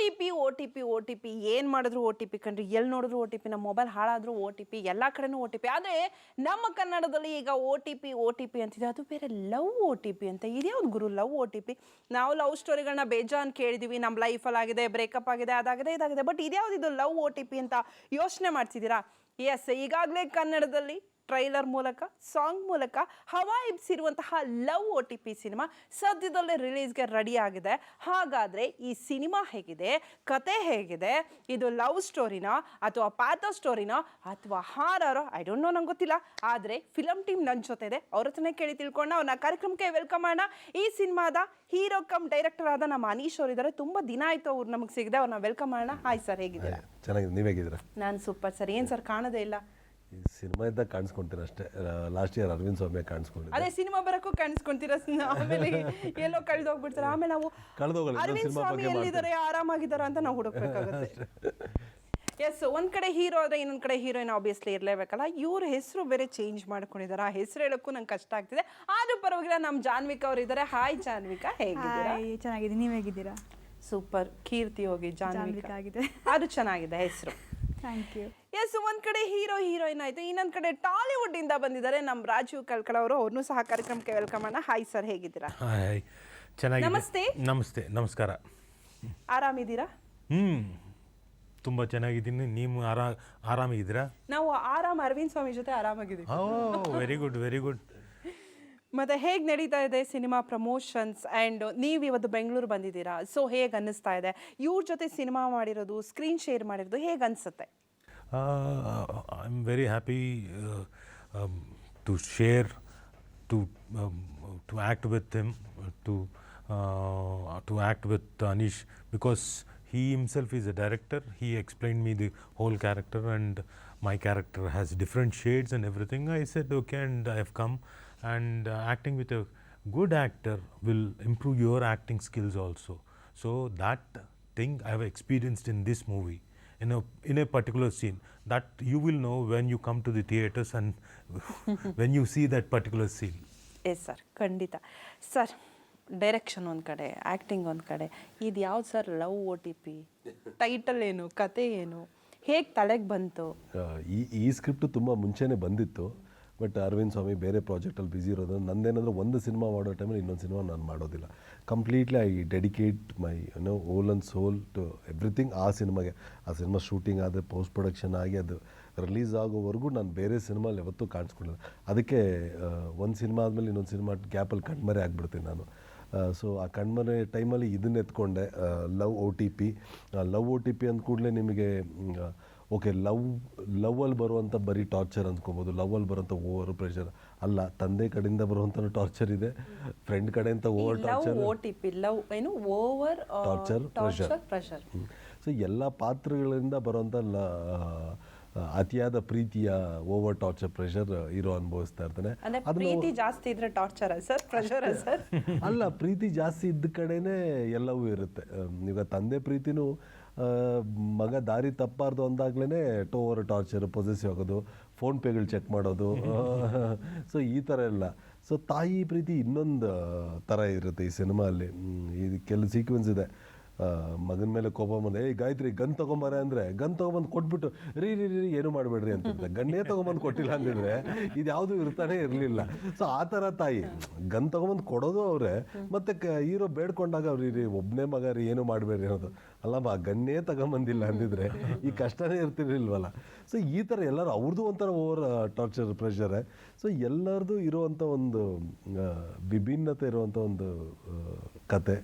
T P O T P O T P ಏನು ಮಾಡಿದ್ರು O T P ಕಣ್ರಿ ಎಲ್ಲಿ ನೋಡಿದ್ರು ಓ ಟಿ ಪಿ ನಮ್ಮ ಮೊಬೈಲ್ ಹಾಳಾದರೂ ಓ ಟಿ ಪಿ ಎಲ್ಲ ಕಡೆನೂ ಓ ಟಿ ಪಿ ಆದರೆ ನಮ್ಮ ಕನ್ನಡದಲ್ಲಿ ಈಗ O T P O T P ಅಂತಿದೆ ಅದು ಬೇರೆ ಲವ್ ಓ ಟಿ ಪಿ ಅಂತ ಇದ್ಯಾವ್ದು ಗುರು ಲವ್ ಓ ಟಿ ಪಿ ನಾವು ಲವ್ ಸ್ಟೋರಿಗಳನ್ನ ಬೇಜಾನ್ ಕೇಳಿದೀವಿ ನಮ್ಮ ಲೈಫಲ್ಲಾಗಿದೆ ಬ್ರೇಕಪ್ ಆಗಿದೆ ಅದಾಗಿದೆ ಇದಾಗಿದೆ ಬಟ್ ಇದ್ಯಾವ್ದು ಇದು ಲವ್ ಓ ಟಿ ಪಿ ಅಂತ ಯೋಚನೆ ಮಾಡ್ತಿದ್ದೀರಾ ಎಸ್ ಈಗಾಗಲೇ ಕನ್ನಡದಲ್ಲಿ ಟ್ರೈಲರ್ ಮೂಲಕ ಸಾಂಗ್ ಮೂಲಕ ಹವಾ ಇರುವಂತಹ love O T P cinema ಸದ್ಯದಲ್ಲೇ ರಿಲೀಸ್ಗೆ ರೆಡಿ ಆಗಿದೆ. ಹಾಗಾದರೆ ಈ ಸಿನಿಮಾ ಹೇಗಿದೆ? ಕತೆ ಹೇಗಿದೆ? ಇದು ಲವ್ ಸ್ಟೋರಿನಾ ಅಥವಾ ಪ್ಯಾಥ ಸ್ಟೋರಿನಾ ಅಥವಾ ಹಾರರೋ? ಐ ಡೋಂಟ್ ನೋ ನಂಗೆ ಗೊತ್ತಿಲ್ಲ. ಆದರೆ ಫಿಲಮ್ ಟೀಮ್ ನನ್ನ ಜೊತೆ ಇದೆ ಅವ್ರ ಹತ್ರನೇ ಕೇಳಿ ತಿಳ್ಕೊಂಡು ಅವ್ರನ್ನ ಕಾರ್ಯಕ್ರಮಕ್ಕೆ ವೆಲ್ಕಮ್ ಮಾಡೋಣ ಈ ಸಿನಿಮಾದ ಹೀರೋ ಕಮ್ ಡೈರೆಕ್ಟರ್ ಆದ ನಮ್ಮ ಅನೀಶ್ ಅವರಿದ್ದಾರೆ ತುಂಬ ದಿನ ಆಯಿತು ಅವ್ರು ನಮಗೆ ಸಿಗದೆ ಅವ್ರನ್ನ ವೆಲ್ಕಮ್ ಮಾಡೋಣ ಹಾಯ್ ಸರ್ ಹೇಗಿದ್ದೀರಾ? ಚೆನ್ನಾಗಿದೆ ನೀವು ಹೇಗಿದ್ದೀರಾ? ನಾನು ಸೂಪರ್ ಸರ್. ಏನು ಸರ್ ಕಾಣೋದೇ ಇಲ್ಲ. ಈ ಸಿನಿಮಾ ಇದ್ದಾಗ ಕಾಣಿಸ್ಕೊಂತೀರ ಅಷ್ಟೇ. ಲಾಸ್ಟ್ ಇಯರ್ ಅರವಿಂದ್ ಸ್ವಾಮಿ ಕಾಣಿಸ್ಕೊಂಡಿದ್ದೆ. ಅದೇ ಸಿನಿಮಾ ಬರಕ್ಕೂ ಕಾಣಿಸ್ಕೊಂತೀರ ಆಮೇಲೆ ಎಲ್ಲೋ ಕಳೆದು ಹೋಗ್ಬಿಡ್ತಾರೆ ಆಮೇಲೆ ನಾವು ಕಳೆದೋಗಲ್ಲ ಅರವಿಂದ್ ಸ್ವಾಮಿ ಎಲ್ಲಿದ್ದಾರೆ ಆರಾಮಾಗಿದ್ದಾರೆ ಅಂತ ನಾವು ಹುಡುಕ್ಬೇಕಾಗುತ್ತೆ. ಎಸ್ ಒಂದ್ ಕಡೆ ಹೀರೋ ಆದ್ರೆ ಇನ್ನೊಂದ್ ಕಡೆ ಹೀರೋಯಿನ್ ಆಬ್ವಿಯಸ್ಲಿ ಇರಲೇಬೇಕಲ್ಲ. ಇವ್ರ ಹೆಸರು ಬೇರೆ ಚೇಂಜ್ ಮಾಡ್ಕೊಂಡಿದ್ದಾರೆ. ಆ ಹೆಸರು ಹೇಳಕ್ಕೂ ನಂಗೆ ಕಷ್ಟ ಆಗ್ತಿದೆ. ಆದ್ರೂ ಪರವಾಗಿಲ್ಲ ನಮ್ಮ ಜಾನ್ವಿಕಾ ಅವ್ರು ಇದ್ದಾರೆ ಹಾಯ್ ಜಾನ್ವಿಕಾ. ಹೇಗಿದ್ದೀರಾ? ಹಾಯ್ ಚೆನ್ನಾಗಿದ್ದೀನಿ. ನೀವು ಹೇಗಿದ್ದೀರಾ? ಸೂಪರ್ ಕೀರ್ತಿ ಹೋಗಿ ಜಾನ್ವಿಕಾ ಆಗಿದೆ. ಅದು ಚೆನ್ನಾಗಿದೆ ಹೆಸರು. ಥ್ಯಾಂಕ್ ಯು ಎಸ್ ಒಂದ್ ಕಡೆ ಹೀರೋ ಹೀರೋಯಿನ್ ಆಯ್ತು. ಇನ್ನೊಂದ್ ಕಡೆ ಟಾಲಿವುಡ್ ಇಂದ ಬಂದಿದ್ದಾರೆ. ನಮ್ಮ ರಾಜು ಕಲ್ಕಳ ಅವರು ಅವ್ರನ್ನೂ ಸಹ ಕಾರ್ಯಕ್ರಮಕ್ಕೆ ವೆಲ್ಕಮ್ ಮಾಡೋಣ ಹಾಯ್ ಸರ್ ಹೇಗಿದ್ದೀರಾ? ಹಾಯ್ ಚೆನ್ನಾಗಿ ನಮಸ್ತೆ. ನಮಸ್ತೆ. ನಮಸ್ಕಾರ. ಆರಾಮಿದ್ದೀರಾ? ಹ್ಞೂ ತುಂಬ ಚೆನ್ನಾಗಿದ್ದೀನಿ. ನೀವು ಆರಾ ಆರಾಮಿದ್ದೀರಾ? ನಾವು ಆರಾಮ್ ಅರವಿಂದ್ ಸ್ವಾಮಿ ಜೊತೆ ಆರಾಮಾಗಿದ್ದೀವಿ. Oh very good very good ಮತ್ತೆ ಹೇಗೆ ನಡೀತಾ ಇದೆ ಸಿನಿಮಾ ಪ್ರಮೋಷನ್ಸ್ ಆ್ಯಂಡ್ ನೀವು ಇವತ್ತು ಬೆಂಗಳೂರು ಬಂದಿದ್ದೀರಾ? ಸೊ ಹೇಗೆ ಅನ್ನಿಸ್ತಾ ಇದೆ? ಇವ್ರ ಜೊತೆ ಸಿನಿಮಾ ಮಾಡಿರೋದು ಸ್ಕ್ರೀನ್ ಶೇರ್ ಮಾಡಿರೋದು ಹೇಗೆ ಅನಿಸುತ್ತೆ? I'm very happy to share to to act with him to to act with Anish because he himself is a director. He explained me the whole character and my character has different shades and everything. I said okay and I have come and uh, acting with a good actor will improve your acting skills also. So that thing I have experienced in this movie in a in a particular scene that you will know when you come to the theaters and when you see that particular scene. Yes sir, Kandita. Sir, direction ಒಂದು ಕಡೆ acting ಒಂದು ಕಡೆ. ಇದು ಯಾವ್ದು sir? Love O T P. Title ಏನು? ಕತೆ ಏನು? ಹೇಗೆ ತಲೆಗೆ ಬಂತು? ಈ ಈ ಸ್ಕ್ರಿಪ್ಟ್ ತುಂಬ ಮುಂಚೆನೇ ಬಂದಿತ್ತು. ಬಟ್ ಅರವಿಂದ್ ಸ್ವಾಮಿ ಬೇರೆ ಪ್ರಾಜೆಕ್ಟಲ್ಲಿ ಬ್ಯುಸಿ ಇರೋದು. ನಂದೇನಂದ್ರೆ ಒಂದು ಸಿನಿಮಾ ಮಾಡೋ ಟೈಮಲ್ಲಿ ಇನ್ನೊಂದು ಸಿನಿಮಾ ನಾನು ಮಾಡೋದಿಲ್ಲ. Completely I dedicate my you know whole and soul to everything ಆ ಸಿನಿಮಾಗೆ. ಆ ಸಿನಿಮಾ ಶೂಟಿಂಗ್ ಆದರೆ ಪೋಸ್ಟ್ ಪ್ರೊಡಕ್ಷನ್ ಆಗಿ ಅದು ರಿಲೀಸ್ ಆಗೋವರೆಗೂ ನಾನು ಬೇರೆ ಸಿನಿಮಾಲಿ ಯಾವತ್ತೂ ಕಾಣಿಸ್ಕೊಂಡಿಲ್ಲ. ಅದಕ್ಕೆ ಒಂದು ಸಿನಿಮಾ ಆದಮೇಲೆ ಇನ್ನೊಂದು ಸಿನಿಮಾ ಗ್ಯಾಪಲ್ಲಿ ಕಣ್ಮರೆ ಆಗಿಬಿಡ್ತೀನಿ ನಾನು. ಸೊ ಆ ಕಣ್ಮನೆ ಟೈಮಲ್ಲಿ ಇದನ್ನ ಎತ್ಕೊಂಡೆ. Love O T P love O T P ಅಂದ ಕೂಡಲೇ ನಿಮಗೆ ಓಕೆ ಲವ್ ಲವ್ವಲ್ಲಿ ಬರುವಂಥ ಬರೀ ಟಾರ್ಚರ್ ಅಂದ್ಕೊಬೋದು. ಲವ್ವಲ್ಲಿ ಬರುವಂಥ ಓವರ್ ಪ್ರೆಷರ್ ಅಲ್ಲ ತಂದೆ ಕಡೆಯಿಂದ ಬರುವಂಥ ಟಾರ್ಚರ್ ಇದೆ. ಫ್ರೆಂಡ್ ಕಡೆಯಿಂದ over torture O T P love ಏನು over torture pressure. Pressure so ಎಲ್ಲ ಪಾತ್ರಗಳಿಂದ ಬರುವಂಥ ಲ ಅತಿಯಾದ ಪ್ರೀತಿಯ ಓವರ್ ಟಾರ್ಚರ್ ಪ್ರೆಷರ್ ಇರೋ ಅನುಭವಿಸ್ತಾ ಇರ್ತಾನೆ. ಅಂದ್ರೆ ಪ್ರೀತಿ ಜಾಸ್ತಿ ಇದ್ರೆ ಟಾರ್ಚರ್ ಸರ್? Pressure sir? ಅಲ್ಲ ಪ್ರೀತಿ ಜಾಸ್ತಿ ಇದ್ದ ಕಡೆನೇ ಎಲ್ಲವೂ ಇರುತ್ತೆ. ಈಗ ತಂದೆ ಪ್ರೀತಿನೂ ಮಗ ದಾರಿ ತಪ್ಪಾರ್ದು ಅಂದಾಗ್ಲೇ ಟೋವರ್ ಟಾರ್ಚರ್ ಪೊಸೆಸಿವ್ ಆಗೋದು ಫೋನ್ ಪೇಗಳು ಚೆಕ್ ಮಾಡೋದು. ಸೊ ಈ ಥರ ಎಲ್ಲ. ಸೊ ತಾಯಿ ಪ್ರೀತಿ ಇನ್ನೊಂದು ಥರ ಇರುತ್ತೆ ಈ ಸಿನಿಮಾ ಅಲ್ಲಿ. ಇದು ಕೆಲವು ಸೀಕ್ವೆನ್ಸ್ ಇದೆ. ಮಗನ ಮೇಲೆ ಕೋಪ ಬಂದೆ ಏ ಗಾಯತ್ರಿ, ಗನ್ ತೊಗೊಂಬಾರೆ ಅಂದರೆ, ಗನ್ ತೊಗೊಂಬಂದು ಕೊಟ್ಬಿಟ್ಟು, ರೀ ರೀ ರೀ ಏನು ಮಾಡಬೇಡ್ರಿ? ಅಂತ ಗನ್ನೇ ತೊಗೊಂಬಂದು ಕೊಟ್ಟಿಲ್ಲ ಅಂದಿದ್ರೆ, ಇದು ಯಾವುದೂ ಇರ್ತಾನೆ ಇರಲಿಲ್ಲ. ಸೊ ಆ ಥರ ತಾಯಿ, ಗನ್ ತೊಗೊಂಬಂದು ಕೊಡೋದು ಅವರೇ, ಮತ್ತು ಕ ಬೇಡ್ಕೊಂಡಾಗ ಅವ್ರಿ, ರೀ ಒಬ್ಬನೇ ಮಗ ರೀ, ಏನು ಮಾಡಬೇಡ್ರಿ? ಅನ್ನೋದು. ಅಲ್ಲಮ್ಮ ಗನ್ನೇ ತಗೊಂಬಂದಿಲ್ಲ ಅಂದಿದ್ರೆ, ಈ ಕಷ್ಟನೇ ಇರ್ತಿರ್ಲಿಲ್ವಲ್ಲ. ಸೊ ಈ ಥರ ಎಲ್ಲರೂ ಅವ್ರದ್ದು ಒಂಥರ ಓವರ್ ಟಾರ್ಚರ್ ಪ್ರೆಷರೇ ಸೊ ಎಲ್ಲರದು ಇರುವಂಥ ಒಂದು ವಿಭಿನ್ನತೆ ಇರುವಂಥ ಒಂದು ಕತೆ.